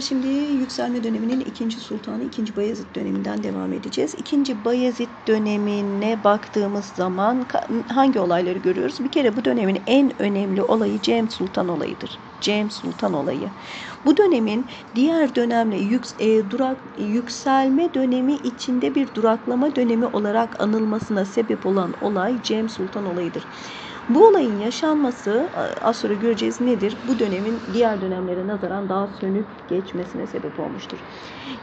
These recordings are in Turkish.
Şimdi yükselme döneminin ikinci sultanı ikinci Bayezid döneminden devam edeceğiz. İkinci Bayezid dönemine baktığımız zaman hangi olayları görüyoruz? Bir kere bu dönemin en önemli olayı Cem Sultan olayıdır. Cem Sultan olayı. Bu dönemin diğer dönemle yüks- e, durak yükselme dönemi içinde bir duraklama dönemi olarak anılmasına sebep olan olay Cem Sultan olayıdır. Bu olayın yaşanması az sonra göreceğiz nedir? Bu dönemin diğer dönemlere nazaran daha sönük geçmesine sebep olmuştur.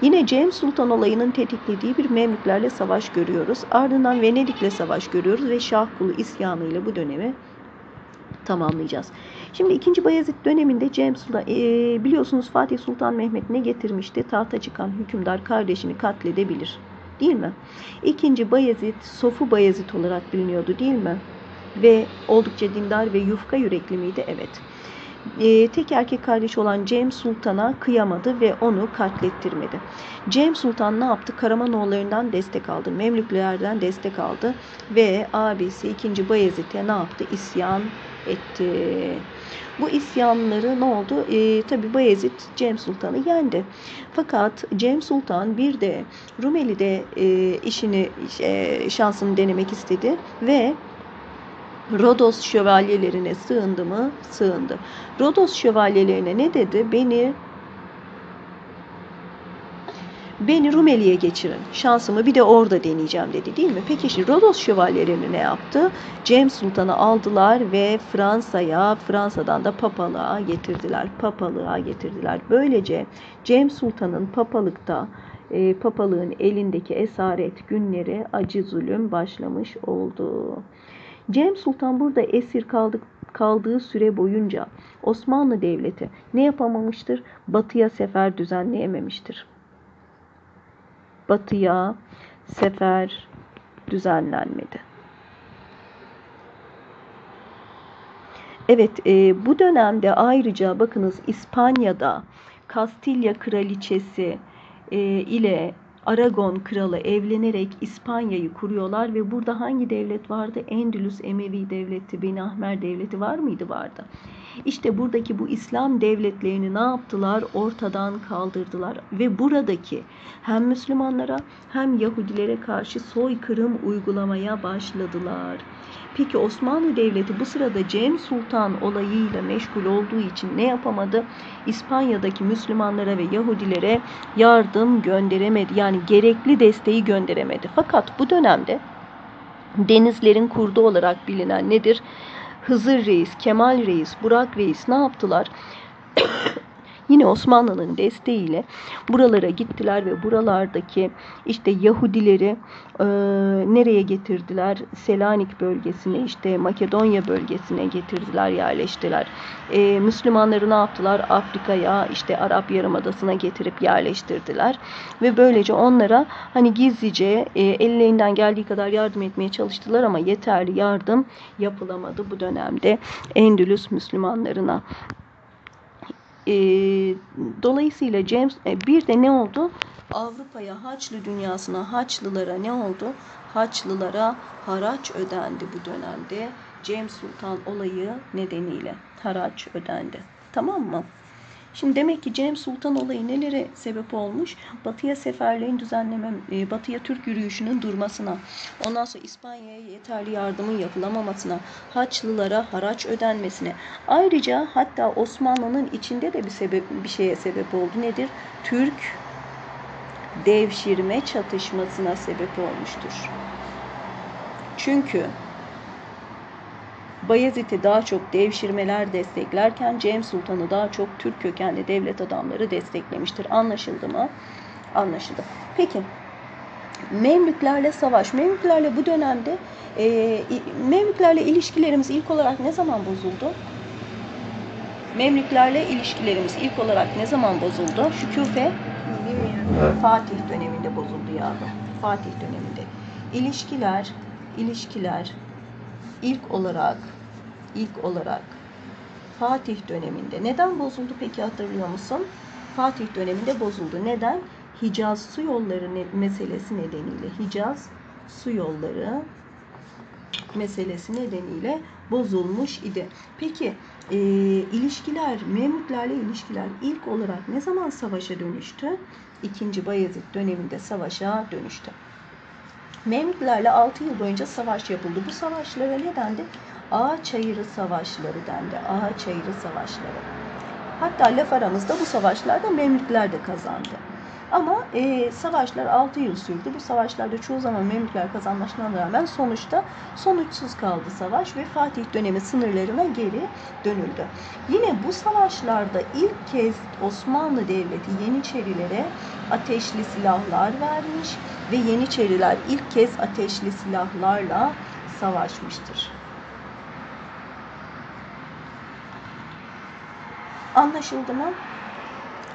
Yine Cem Sultan olayının tetiklediği bir Memlüklerle savaş görüyoruz. Ardından Venedik'le savaş görüyoruz ve Şahkulu isyanı ile bu dönemi tamamlayacağız. Şimdi 2. Bayezid döneminde Cem Sultan e, biliyorsunuz Fatih Sultan Mehmet ne getirmişti? Tahta çıkan hükümdar kardeşini katledebilir. Değil mi? 2. Bayezid Sofu Bayezid olarak biliniyordu değil mi? Ve oldukça dindar ve yufka yürekli miydi? Evet. Ee, tek erkek kardeş olan Cem Sultan'a kıyamadı ve onu katlettirmedi. Cem Sultan ne yaptı? Karamanoğullarından destek aldı. Memlüklerden destek aldı ve abisi 2. Bayezid'e ne yaptı? İsyan etti. Bu isyanları ne oldu? Ee, Tabi Bayezid Cem Sultan'ı yendi. Fakat Cem Sultan bir de Rumeli'de e, işini e, şansını denemek istedi ve Rodos şövalyelerine sığındı mı? Sığındı. Rodos şövalyelerine ne dedi? Beni beni Rumeli'ye geçirin. Şansımı bir de orada deneyeceğim dedi değil mi? Peki şimdi Rodos şövalyelerini ne yaptı? Cem Sultan'ı aldılar ve Fransa'ya, Fransa'dan da papalığa getirdiler. Papalığa getirdiler. Böylece Cem Sultan'ın papalıkta e, papalığın elindeki esaret günleri acı zulüm başlamış oldu. Cem Sultan burada esir kaldık, kaldığı süre boyunca Osmanlı Devleti ne yapamamıştır? Batıya sefer düzenleyememiştir. Batıya sefer düzenlenmedi. Evet, e, bu dönemde ayrıca bakınız İspanya'da Kastilya Kraliçesi e, ile Aragon kralı evlenerek İspanya'yı kuruyorlar ve burada hangi devlet vardı? Endülüs Emevi devleti, Beni Ahmer devleti var mıydı? Vardı. İşte buradaki bu İslam devletlerini ne yaptılar? Ortadan kaldırdılar ve buradaki hem Müslümanlara hem Yahudilere karşı soykırım uygulamaya başladılar. Peki Osmanlı Devleti bu sırada Cem Sultan olayıyla meşgul olduğu için ne yapamadı? İspanya'daki Müslümanlara ve Yahudilere yardım gönderemedi. Yani gerekli desteği gönderemedi. Fakat bu dönemde denizlerin kurdu olarak bilinen nedir? Hızır Reis, Kemal Reis, Burak Reis ne yaptılar? Yine Osmanlı'nın desteğiyle buralara gittiler ve buralardaki işte Yahudileri e, nereye getirdiler? Selanik bölgesine işte Makedonya bölgesine getirdiler, yerleştiler. E, Müslümanları ne yaptılar? Afrika'ya işte Arap Yarımadası'na getirip yerleştirdiler ve böylece onlara hani gizlice e, ellerinden geldiği kadar yardım etmeye çalıştılar ama yeterli yardım yapılamadı bu dönemde Endülüs Müslümanlarına. E, dolayısıyla James e, bir de ne oldu? Avrupa'ya, Haçlı dünyasına, Haçlılara ne oldu? Haçlılara haraç ödendi bu dönemde. Cem Sultan olayı nedeniyle haraç ödendi. Tamam mı? Şimdi demek ki Cem Sultan olayı nelere sebep olmuş? Batıya seferlerin düzenleme, e, Batıya Türk yürüyüşünün durmasına, ondan sonra İspanya'ya yeterli yardımın yapılamamasına, Haçlılara haraç ödenmesine. Ayrıca hatta Osmanlı'nın içinde de bir sebep bir şeye sebep oldu. Nedir? Türk devşirme çatışmasına sebep olmuştur. Çünkü Bayezid'i daha çok devşirmeler desteklerken Cem Sultan'ı daha çok Türk kökenli devlet adamları desteklemiştir. Anlaşıldı mı? Anlaşıldı. Peki Memlüklerle savaş. Memlüklerle bu dönemde e, Memlüklerle ilişkilerimiz ilk olarak ne zaman bozuldu? Memlüklerle ilişkilerimiz ilk olarak ne zaman bozuldu? Şu Küfe Fatih döneminde bozuldu yavrum. Fatih döneminde. İlişkiler, ilişkiler ilk olarak ilk olarak Fatih döneminde neden bozuldu peki hatırlıyor musun? Fatih döneminde bozuldu. Neden? Hicaz su yolları meselesi nedeniyle Hicaz su yolları meselesi nedeniyle bozulmuş idi. Peki e, ilişkiler, Memlüklerle ilişkiler ilk olarak ne zaman savaşa dönüştü? İkinci Bayezid döneminde savaşa dönüştü. Memlüklerle 6 yıl boyunca savaş yapıldı. Bu savaşlara ne dendi? Ağa çayırı savaşları dendi. Ağa çayırı savaşları. Hatta laf aramızda bu savaşlarda Memlükler de kazandı. Ama e, savaşlar 6 yıl sürdü. Bu savaşlarda çoğu zaman Memlükler kazanmasına rağmen sonuçta sonuçsuz kaldı savaş ve Fatih dönemi sınırlarına geri dönüldü. Yine bu savaşlarda ilk kez Osmanlı Devleti Yeniçerilere ateşli silahlar vermiş ve Yeniçeriler ilk kez ateşli silahlarla savaşmıştır. Anlaşıldı mı?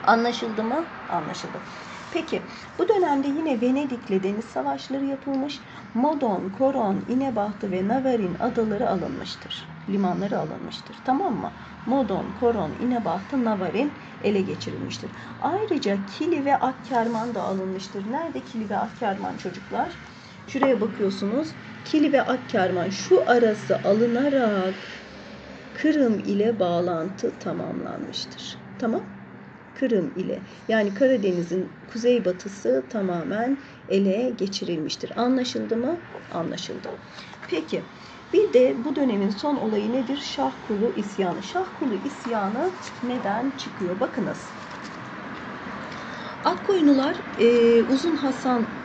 Anlaşıldı mı? Anlaşıldı. Peki bu dönemde yine Venedik'le deniz savaşları yapılmış. Modon, Koron, İnebahtı ve Navarin adaları alınmıştır. Limanları alınmıştır. Tamam mı? Modon, Koron, İnebahtı, Navarin ele geçirilmiştir. Ayrıca Kili ve Akkerman da alınmıştır. Nerede Kili ve Akkerman çocuklar? Şuraya bakıyorsunuz. Kili ve Akkerman şu arası alınarak Kırım ile bağlantı tamamlanmıştır. Tamam? Kırım ile yani Karadeniz'in kuzeybatısı tamamen ele geçirilmiştir. Anlaşıldı mı? Anlaşıldı. Peki bir de bu dönemin son olayı nedir? Şahkulu isyanı. Şahkulu isyanı neden çıkıyor? Bakınız. Akkoyunlular e, Uzun Hasan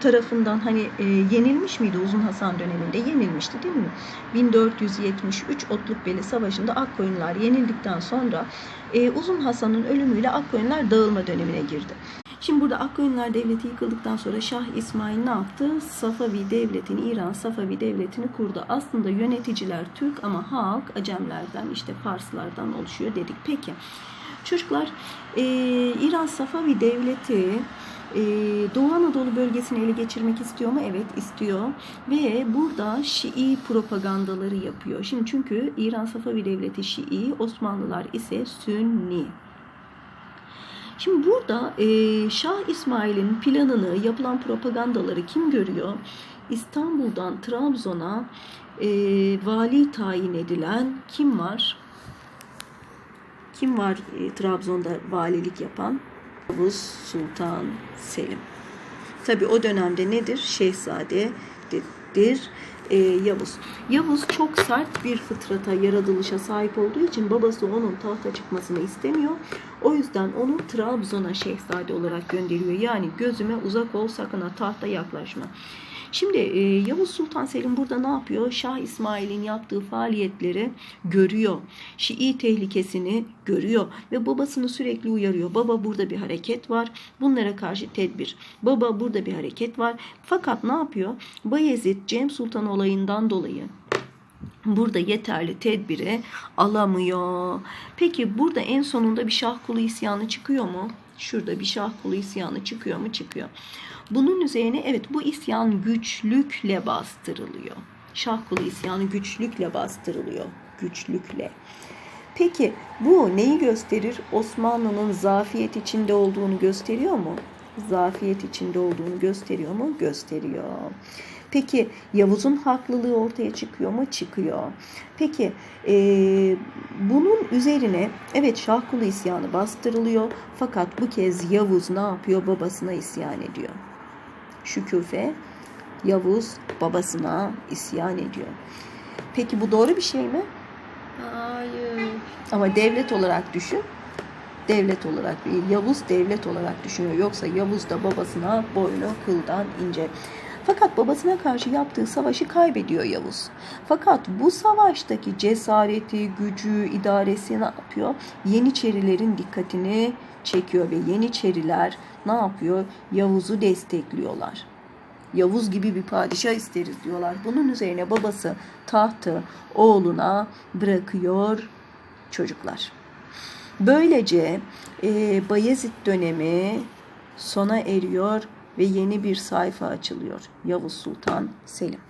tarafından hani e, yenilmiş miydi Uzun Hasan döneminde? Yenilmişti değil mi? 1473 Otlukbeli Savaşı'nda Akkoyunlular yenildikten sonra e, Uzun Hasan'ın ölümüyle Akkoyunlular dağılma dönemine girdi. Şimdi burada Akkoyunlular Devleti yıkıldıktan sonra Şah İsmail ne yaptı? Safavi Devleti'ni, İran Safavi Devleti'ni kurdu. Aslında yöneticiler Türk ama halk Acemlerden, işte Farslardan oluşuyor dedik. Peki çocuklar e, İran Safavi Devleti ee, Doğu Anadolu bölgesini ele geçirmek istiyor mu? Evet istiyor. Ve burada Şii propagandaları yapıyor. Şimdi çünkü İran Safavi Devleti Şii, Osmanlılar ise Sünni. Şimdi burada e, Şah İsmail'in planını, yapılan propagandaları kim görüyor? İstanbul'dan Trabzon'a e, vali tayin edilen kim var? Kim var e, Trabzon'da valilik yapan? Yavuz Sultan Selim. Tabi o dönemde nedir? Şehzadedir e, Yavuz. Yavuz çok sert bir fıtrata, yaratılışa sahip olduğu için babası onun tahta çıkmasını istemiyor. O yüzden onu Trabzon'a şehzade olarak gönderiyor. Yani gözüme uzak ol sakın ha tahta yaklaşma. Şimdi e, Yavuz Sultan Selim burada ne yapıyor? Şah İsmail'in yaptığı faaliyetleri görüyor. Şii tehlikesini görüyor ve babasını sürekli uyarıyor. Baba burada bir hareket var. Bunlara karşı tedbir. Baba burada bir hareket var. Fakat ne yapıyor? Bayezid Cem Sultan olayından dolayı burada yeterli tedbiri alamıyor. Peki burada en sonunda bir şah kulu isyanı çıkıyor mu? Şurada bir şah kulu isyanı çıkıyor mu? Çıkıyor. Bunun üzerine evet bu isyan güçlükle bastırılıyor. Şah kulu isyanı güçlükle bastırılıyor. Güçlükle. Peki bu neyi gösterir? Osmanlı'nın zafiyet içinde olduğunu gösteriyor mu? Zafiyet içinde olduğunu gösteriyor mu? Gösteriyor. Peki Yavuz'un haklılığı ortaya çıkıyor mu? Çıkıyor. Peki e, bunun üzerine evet Şahkulu isyanı bastırılıyor. Fakat bu kez Yavuz ne yapıyor? Babasına isyan ediyor. Şüküfe Yavuz babasına isyan ediyor. Peki bu doğru bir şey mi? Hayır. Ama devlet olarak düşün. Devlet olarak değil, Yavuz devlet olarak düşünüyor. Yoksa Yavuz da babasına boynu kıldan ince. Fakat babasına karşı yaptığı savaşı kaybediyor Yavuz. Fakat bu savaştaki cesareti, gücü, idaresi ne yapıyor? Yeniçerilerin dikkatini çekiyor ve Yeniçeriler ne yapıyor? Yavuz'u destekliyorlar. Yavuz gibi bir padişah isteriz diyorlar. Bunun üzerine babası tahtı oğluna bırakıyor çocuklar. Böylece e, Bayezid dönemi sona eriyor ve yeni bir sayfa açılıyor. Yavuz Sultan Selim.